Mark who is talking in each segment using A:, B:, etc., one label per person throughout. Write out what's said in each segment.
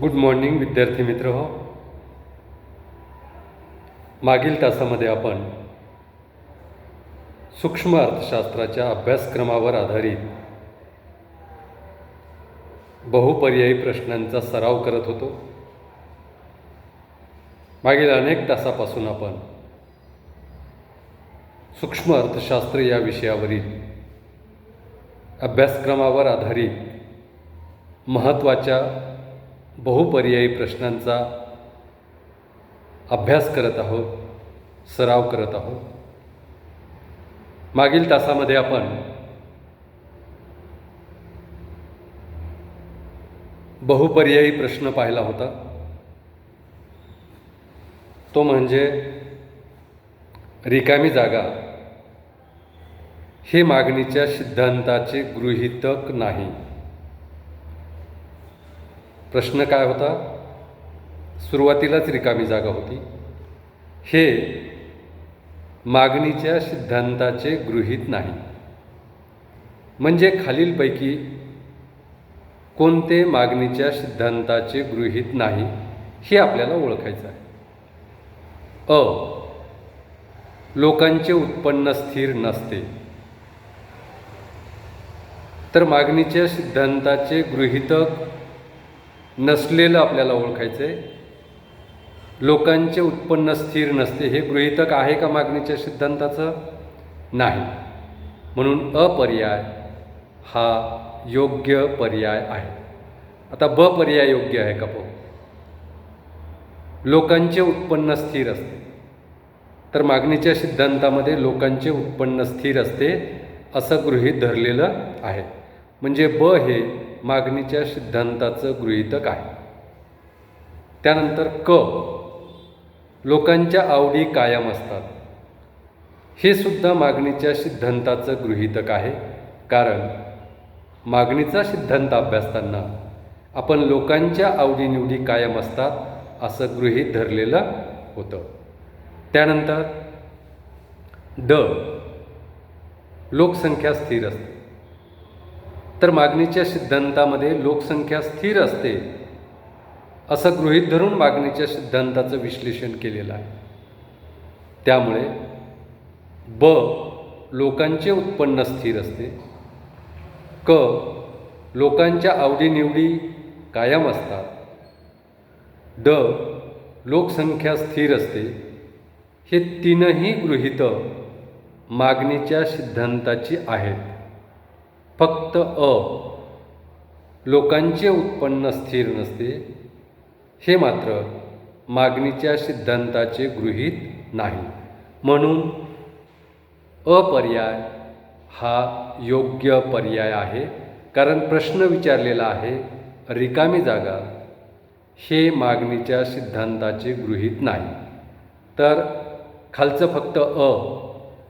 A: Good morning विद्यार्थी मित्र. हो मागील तासामध्ये आपण सूक्ष्म अर्थशास्त्राच्या अभ्यासक्रमावर आधारित बहुपर्यायी प्रश्नांचा सराव करत होतो. मागील अनेक तासापासून आपण सूक्ष्म अर्थशास्त्र या विषयावरील अभ्यासक्रमावर आधारित महत्त्वाच्या बहुपर्यायी प्रश्नांचा अभ्यास करत आहोत सराव करत आहोत. मागील तासामध्ये आपण बहुपर्यायी प्रश्न पाहिला होता. तो म्हणजे रिकामी जागा हे मागणीच्या सिद्धांताचे गृहीतक नाही. प्रश्न काय होता? सुरुवातीलाच रिकामी जागा होती. हे मागणीच्या सिद्धांताचे गृहीत नाही. म्हणजे खालीलपैकी कोणते मागणीच्या सिद्धांताचे गृहीत नाही हे आपल्याला ओळखायचं आहे. अ. लोकांचे उत्पन्न स्थिर नसते. तर मागणीच्या सिद्धांताचे गृहीतक नसलेलं आपल्याला ओळखायचं आहे लोकांचे उत्पन्न स्थिर नसते. हे गृहीतक आहे का मागणीच्या सिद्धांताचं? नाही. म्हणून अपर्याय हा योग्य पर्याय आहे. आता ब पर्याय योग्य आहे का प? लोकांचे उत्पन्न स्थिर असते. तर मागणीच्या सिद्धांतामध्ये लोकांचे उत्पन्न स्थिर असते असं गृहीत धरलेलं आहे. म्हणजे ब हे मागणीच्या सिद्धांताचं गृहीतक आहे. त्यानंतर क. लोकांच्या आवडी कायम असतात. हे सुद्धा मागणीच्या सिद्धांताचं गृहीतक आहे. कारण मागणीचा सिद्धांत अभ्यासताना आपण लोकांच्या आवडीनिवडी कायम असतात असं गृहीत धरलेलं होतं. त्यानंतर ड. लोकसंख्या स्थिर असते. तर मागणीच्या सिद्धांतामध्ये लोकसंख्या स्थिर असते असं गृहीत धरून मागणीच्या सिद्धांताचं विश्लेषण केलेलं आहे. त्यामुळे ब लोकांचे उत्पन्न स्थिर असते क लोकांच्या आवडीनिवडी कायम असतात ड लोकसंख्या स्थिर असते हे तीनही गृहितं मागणीच्या सिद्धांताची आहेत. फक्त अ. लोकांचे उत्पन्न स्थिर नसते हे मात्र मागणीच्या सिद्धांताचे गृहीत नाही. म्हणून अपर्याय हा योग्य पर्याय आहे कारण प्रश्न विचारलेला आहे रिकामी जागा हे मागणीच्या सिद्धांताचे गृहीत नाही. तर खालचं फक्त अ.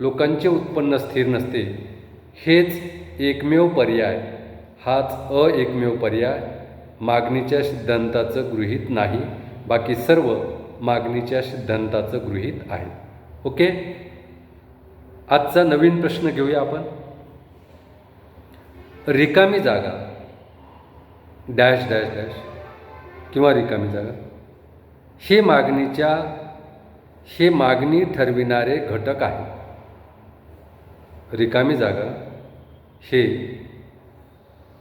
A: लोकांचे उत्पन्न स्थिर नसते हेच एकमेव पर्याय हाच अ एकमेव पर्याय मागणीच्या सिद्धांताचं गृहीत नाही बाकी सर्व मागणीच्या सिद्धांताचं गृहीत आहे. ओके? आजचा नवीन प्रश्न घेऊया आपण. रिकामी जागा डॅश डॅश डॅश किंवा रिकामी जागा हे मागणीच्या हे मागणी ठरविणारे घटक आहे रिकामी जागा हे.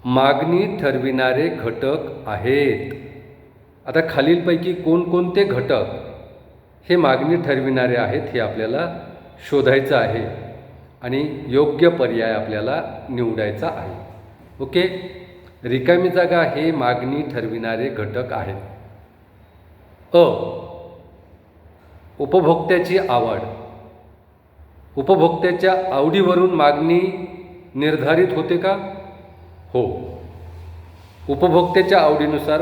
A: मागणी ठरविणारे घटक आहेत. आता खालीलपैकी कोणकोणते घटक हे मागणी ठरविणारे आहेत हे आपल्याला शोधायचं आहे आणि योग्य पर्याय आपल्याला निवडायचा आहे. ओके? रिकामी जागा हे मागणी ठरविणारे घटक आहेत. अ. उपभोक्त्याची आवड. उपभोक्त्याच्या आवडीवरून मागणी निर्धारित होते का? हो. उपभोक्त्याच्या आवडीनुसार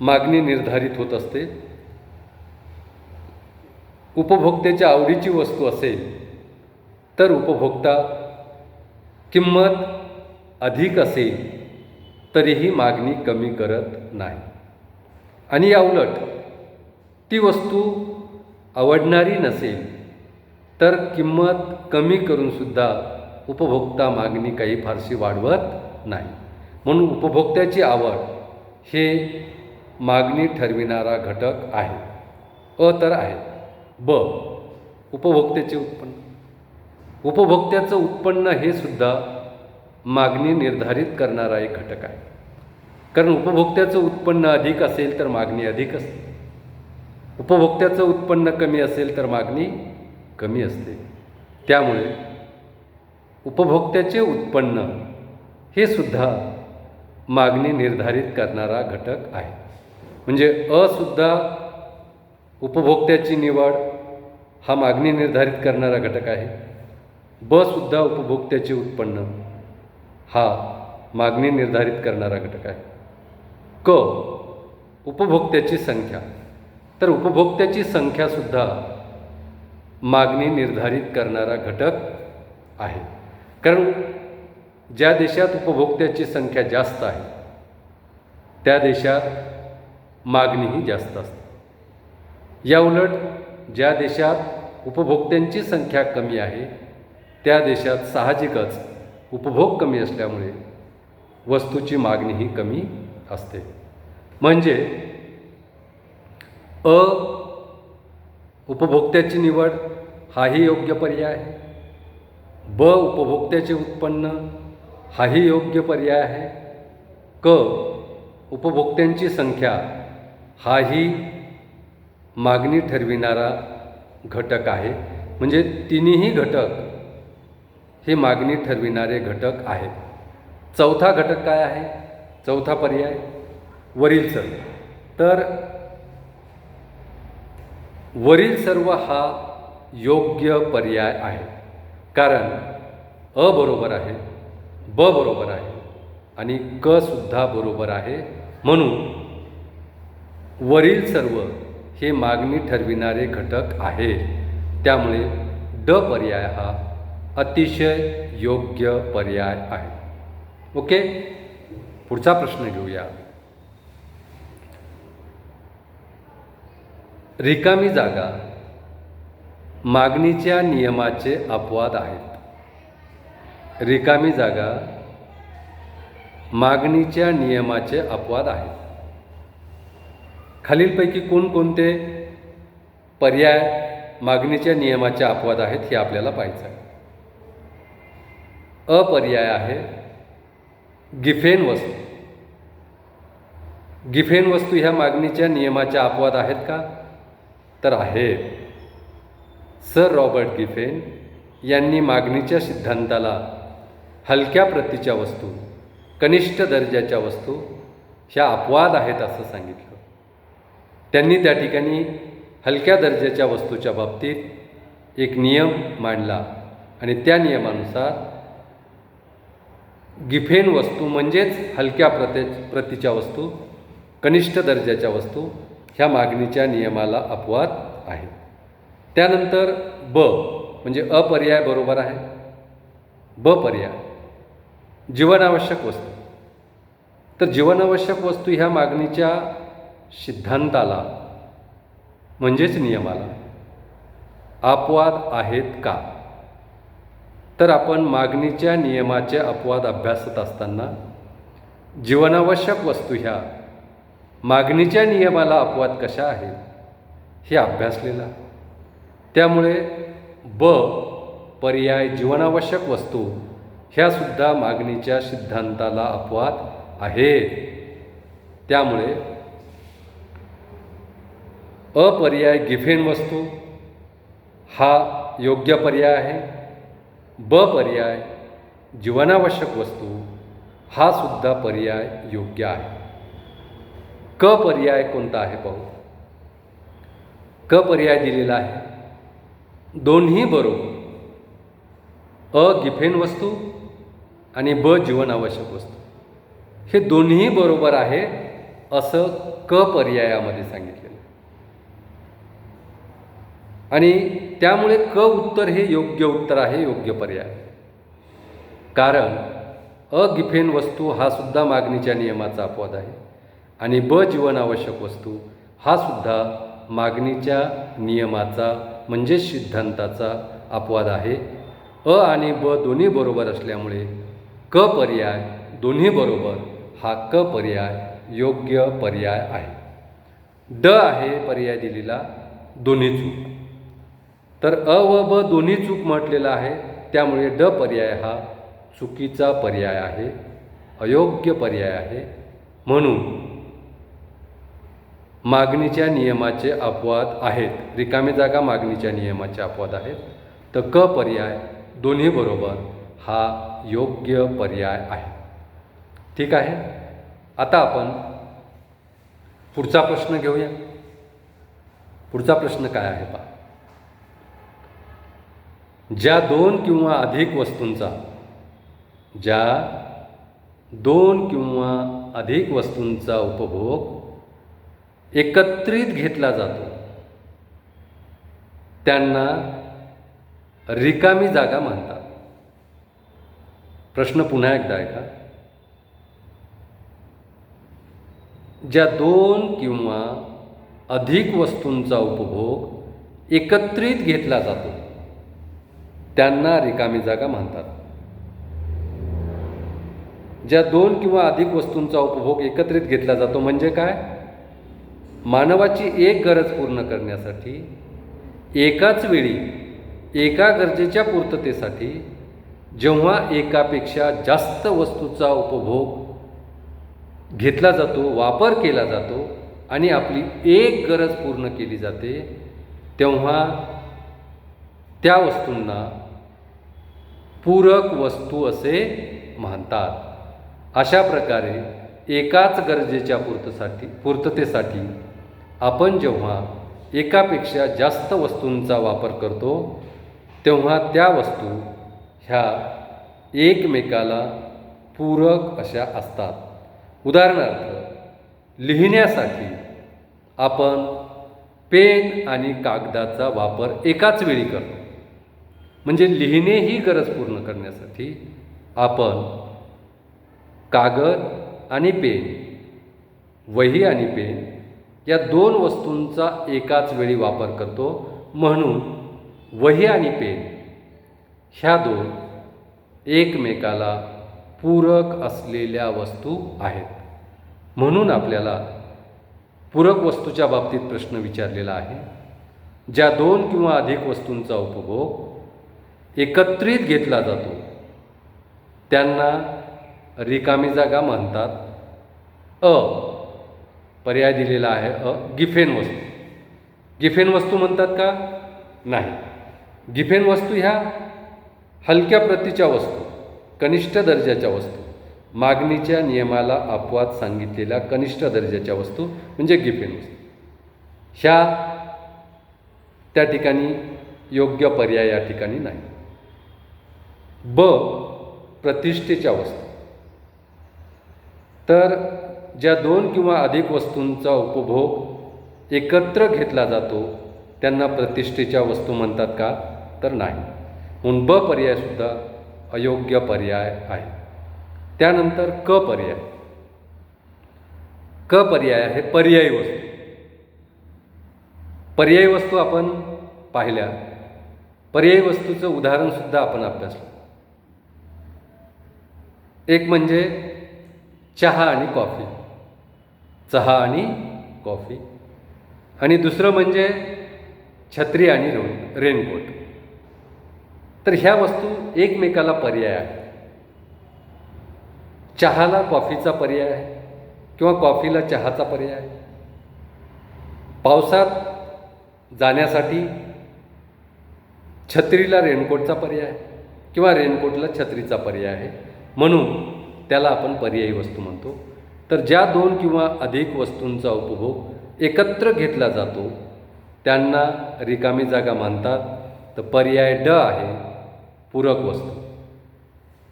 A: मागणी निर्धारित होत असते. उपभोक्त्याच्या आवडीची वस्तू असेल तर उपभोक्ता किंमत अधिक असेल तरीही मागणी कमी करत नाही. आणि याउलट ती वस्तू आवडणारी नसेल तर किंमत कमी करूनसुद्धा उपभोक्ता मागणी काही फारशी वाढवत नाही. म्हणून उपभोक्त्याची आवड हे मागणी ठरविणारा घटक आहे. अ तर आहे. ब. उपभोक्त्याचे उत्पन्न. उपभोक्त्याचं उत्पन्न हे सुद्धा मागणी निर्धारित करणारा एक घटक आहे. कारण उपभोक्त्याचं उत्पन्न अधिक असेल तर मागणी अधिक असते. उपभोक्त्याचं उत्पन्न कमी असेल तर मागणी कमी असते. त्यामुळे उपभोक्त्याचे उत्पन्न हे सुद्धा मागणी निर्धारित करणारा घटक आहे. म्हणजे अ सुद्धा उपभोक्त्याची निवड हा मागणी निर्धारित करणारा घटक आहे. बसुद्धा उपभोक्त्याचे उत्पन्न हा मागणी निर्धारित करणारा घटक आहे. क उपभोक्त्याची संख्या. तर उपभोक्त्याची संख्यासुद्धा मागणी निर्धारित करणारा घटक आहे. कारण ज्या देशात उपभोक्त्याची संख्या जास्त आहे त्या देशात मागणीही जास्त असते. या उलट ज्या देशात उपभोक्त्यांची संख्या कमी आहे त्या देशात साहजिकच उपभोग कमी असल्यामुळे वस्तूची मागणीही कमी असते. म्हणजे अ उपभोक्त्याची निवड हाही योग्य पर्याय आहे. ब उपभोक्त्याचे उत्पन्न हाही योग्य पर्याय आहे. क उपभोक्त्यांची संख्या हाही मागणी ठरविणारा घटक आहे. म्हणजे तिन्ही घटक हे मागणी ठरविणारे घटक आहेत. चौथा घटक काय आहे? चौथा पर्याय वरील सर्व. तर वरील सर्व हा योग्य पर्याय आहे. कारण अ बरोबर आहे ब बरोबर आहे आणि क सुद्धा बरोबर आहे. म्हणून वरील सर्व हे मागणी ठरविणारे घटक आहे त्यामुळे ड पर्याय हा अतिशय योग्य पर्याय आहे. ओके? पुढचा प्रश्न घेऊया. रिकामी जागा मागणीच्या नियमाचे अपवाद आहेत. रिकामी जागा मागणीच्या नियमाचे अपवाद आहेत. खालीलपैकी कोणकोणते पर्याय मागणीच्या नियमाचे अपवाद आहेत हे आपल्याला पाहायचं आहे. अपर्याय आहे गिफेन वस्तू. गिफेन वस्तू ह्या मागणीच्या नियमाच्या अपवाद आहेत का? तर आहेत. सर रॉबर्ट गिफेन यांनी मागणीच्या सिद्धांताला हलक्या प्रतीच्या वस्तू कनिष्ठ दर्जाच्या वस्तू ह्या अपवाद आहेत असं सांगितलं. त्यांनी त्या ठिकाणी हलक्या दर्जाच्या वस्तूच्या बाबतीत एक नियम मांडला आणि त्या नियमानुसार गिफेन वस्तू म्हणजेच हलक्या प्रते प्रतीच्या वस्तू कनिष्ठ दर्जाच्या वस्तू ह्या मागणीच्या नियमाला अपवाद आहे. त्यानंतर ब म्हणजे अपर्याय बरोबर आहे. ब पर्याय. जीवनावश्यक वस्तू. तर जीवनावश्यक वस्तू ह्या मागणीच्या सिद्धांताला म्हणजेच नियमाला अपवाद आहेत का? तर आपण मागणीच्या नियमाचे अपवाद अभ्यासत असताना जीवनावश्यक वस्तू ह्या मागणीच्या नियमाला अपवाद कशा आहेत हे अभ्यासलेलं. त्यामुळे ब पर्याय जीवनावश्यक वस्तू ह्यासुद्धा मागणीच्या सिद्धांताला अपवाद आहे. त्यामुळे अपर्याय गिफेन वस्तू हा योग्य पर्याय आहे. ब पर्याय जीवनावश्यक वस्तू हा सुद्धा पर्याय योग्य आहे. क पर्याय कोणता आहे पाहू. क पर्याय दिलेला आहे. दोन्ही बरोबर. अ गिफेन वस्तू आणि ब जीवनावश्यक वस्तू. हे दोन्ही बरोबर आहे असं क पर्यायामध्ये सांगितलेलं आणि त्यामुळे क उत्तर हे योग्य उत्तर आहे योग्य पर्याय कारण अ गिफेन वस्तू हा सुद्धा मागणीच्या नियमाचा अपवाद आहे आणि ब जीवनावश्यक वस्तू हा सुद्धा मागणीच्या नियमाचा म्हणजे सिद्धांताचा अपवाद आहे. अ आणि ब दोन्ही बरोबर असल्यामुळे क पर्याय दोन्ही बरोबर हा क पर्याय योग्य पर्याय आहे. ड आहे पर्याय दिलेला दोन्ही चूक. तर अ व ब दोन्ही चूक म्हटलेला आहे त्यामुळे ड पर्याय हा चुकीचा पर्याय आहे अयोग्य पर्याय आहे म्हणून मागणीच्या नियमाचे अपवाद आहेत. रिकामी जागा मागणीच्या नियमाचे अपवाद आहेत. तर क पर्याय दोन्ही बरोबर हा योग्य पर्याय आहे. ठीक आहे? आता आपण पुढचा प्रश्न घेऊया. पुढचा प्रश्न काय आहे पा ज्या दोन किंवा अधिक वस्तूंचा ज्या दोन किंवा अधिक वस्तूंचा उपभोग एकत्रित घेतला जातो. त्यांना रिकामी जागा म्हणतात. प्रश्न पुन्हा एकदा आहे का ज्या दोन किंवा अधिक वस्तूंचा उपभोग एकत्रित घेतला जातो त्यांना रिकामी जागा म्हणतात. ज्या दोन किंवा अधिक वस्तूंचा उपभोग एकत्रित घेतला जातो म्हणजे काय? मानवाची एक गरज पूर्ण करण्यासाठी एकाच वेळी एका गरजेच्या पूर्ततेसाठी जेव्हा एकापेक्षा जास्त वस्तूचा उपभोग घेतला जातो वापर केला जातो आणि आपली एक गरज पूर्ण केली जाते तेव्हा त्या वस्तूंना पूरक वस्तू असे म्हणतात. अशा प्रकारे एकाच गरजेच्या पूर्तसाठी पूर्ततेसाठी आपण जेव्हा एकापेक्षा जास्त वस्तूंचा वापर करतो तेव्हा त्या वस्तू ह्या एकमेकाला पूरक अशा असतात. उदाहरणार्थ लिहिण्यासाठी आपण पेन आणि कागदाचा वापर एकाच वेळी करतो. म्हणजे लिहिणे ही गरज पूर्ण करण्यासाठी आपण कागद आणि पेन वही आणि पेन या दोन वस्तूंचा एकाच वेळी वापर करतो म्हणून वही आणि पेन ह्या दोन एकमेकाला पूरक असलेल्या वस्तू आहेत. म्हणून आपल्याला पूरक वस्तूच्या बाबतीत प्रश्न विचारलेला आहे. ज्या दोन किंवा अधिक वस्तूंचा उपभोग एकत्रित घेतला जातो त्यांना रिकामी जागा म्हणतात अ पर्याय दिलेला आहे अ गिफेन वस्तू. गिफेन वस्तू म्हणतात का? नाही. गिफेन वस्तू ह्या हलक्या प्रतीच्या वस्तू कनिष्ठ दर्जाच्या वस्तू. मागणीच्या नियमाला अपवाद सांगितलेल्या कनिष्ठ दर्जाच्या वस्तू म्हणजे गिफेन वस्तू. ह्या त्या ठिकाणी योग्य पर्याय या ठिकाणी नाही. ब प्रतिष्ठेच्या वस्तू. तर ज्या दोन किंवा अधिक वस्तूंचा उपभोग एकत्र घेतला जातो त्यांना प्रतिष्ठेच्या वस्तू म्हणतात का? तर नाही. म्हणून ब पर्यायसुद्धा अयोग्य पर्याय आहे. त्यानंतर क पर्याय. क पर्याय आहे पर्यायी वस्तू. पर्यायी वस्तू आपण पाहिल्या. पर्यायी वस्तूचं उदाहरणसुद्धा आपण अभ्यासलं. एक म्हणजे चहा आणि कॉफी. चहा आणि कॉफी. आणि दुसरं म्हणजे छत्री आणि रो रेनकोट. तर ह्या वस्तू एकमेकाला पर्याय आहे चहाला कॉफीचा पर्याय आहे किंवा कॉफीला चहाचा पर्याय आहे. पावसात जाण्यासाठी छत्रीला रेनकोटचा पर्याय आहे किंवा रेनकोटला छत्रीचा पर्याय आहे. म्हणून त्याला आपण पर्यायी वस्तू म्हणतो. तर ज्या दोन किंवा अधिक वस्तूंचा उपभोग एकत्र घेतला जातो त्यांना रिकामी जागा मानतात तर पर्याय ड आहे पूरक वस्तू.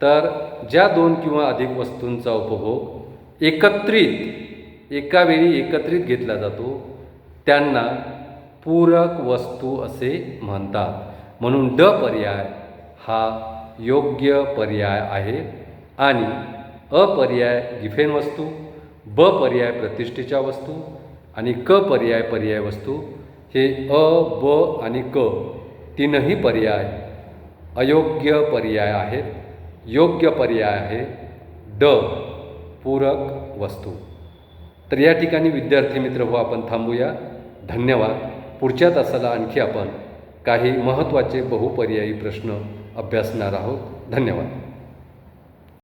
A: तर ज्या दोन किंवा अधिक वस्तूंचा उपभोग एकत्रित एका वेळी एकत्रित घेतला जातो त्यांना पूरक वस्तू असे म्हणतात. म्हणून ड पर्याय हा योग्य पर्याय आहे आणि अ पर्याय गिफेन वस्तू ब पर्याय प्रतिष्ठेच्या वस्तू आणि क पर्याय पर्याय वस्तू हे अ ब आणि क तीनही पर्याय अयोग्य पर्याय आहेत. योग्य पर्याय आहे ड पूरक वस्तू. तर या ठिकाणी विद्यार्थी मित्र हो आपण थांबूया. धन्यवाद. पुढच्या तासाला आणखी आपण काही महत्त्वाचे बहुपर्यायी प्रश्न अभ्यासणार आहोत. धन्यवाद.